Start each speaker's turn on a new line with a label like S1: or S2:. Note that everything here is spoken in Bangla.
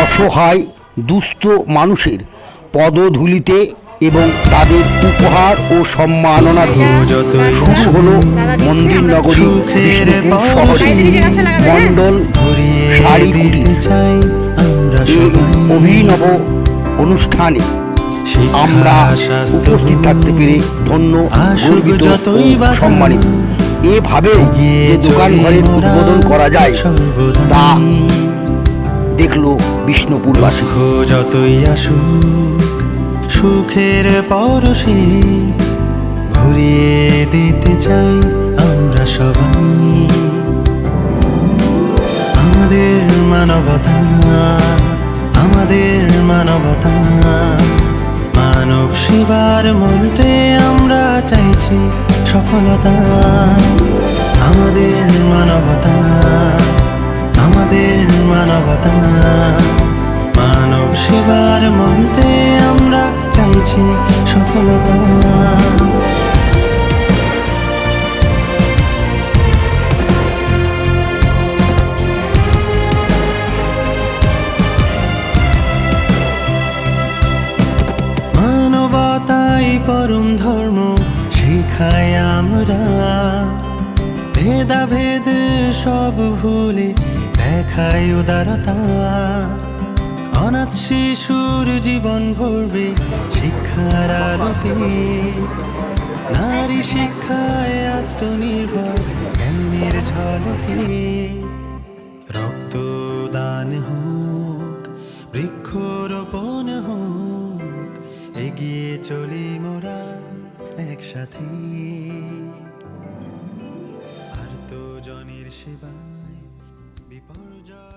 S1: অসহায় দুস্থ মানুষের পদধূলিতে এবং তাদের উপহার ও সম্মাননা দিয়ে শুরু হলো মন্দির নগরী শহরে মণ্ডল শাড়ি অভিনব অনুষ্ঠানে আমরা উপস্থিত থাকতে পেরে ধন্য গর্বিত সম্মানিত। এভাবে যে দোকান ঘরের উদ্বোধন করা যায় তা দেখল বিষ্ণুপুরবাসী।
S2: যতই আসুক, সুখের পরশে ঘুরিয়ে দিতে চাই আমরা সবাই। আমাদের মানবতা আমাদের মানবতা, মানব সেবার মন্ত্রে আমরা চাইছি সফলতা। আমাদের মানবতা। মানব সেবার মন্ত্রে আমরা চাইছি সফলতা। মানবতাই পরম ধর্ম, শিখাই আমরা। ভেদাভেদ সব ভুলে দেখাই উদারতা। অনাথ শিশুর জীবন ভরবে শিক্ষার আলোতে। নারী শিক্ষায় আত্মনির্ভর জ্ঞানের ঝলকে। রক্তদান হোক, বৃক্ষরোপণ হোক, এগিয়ে চলি মোরা একসাথে। আর তো জনের সেবায় বিপর্যয় পা-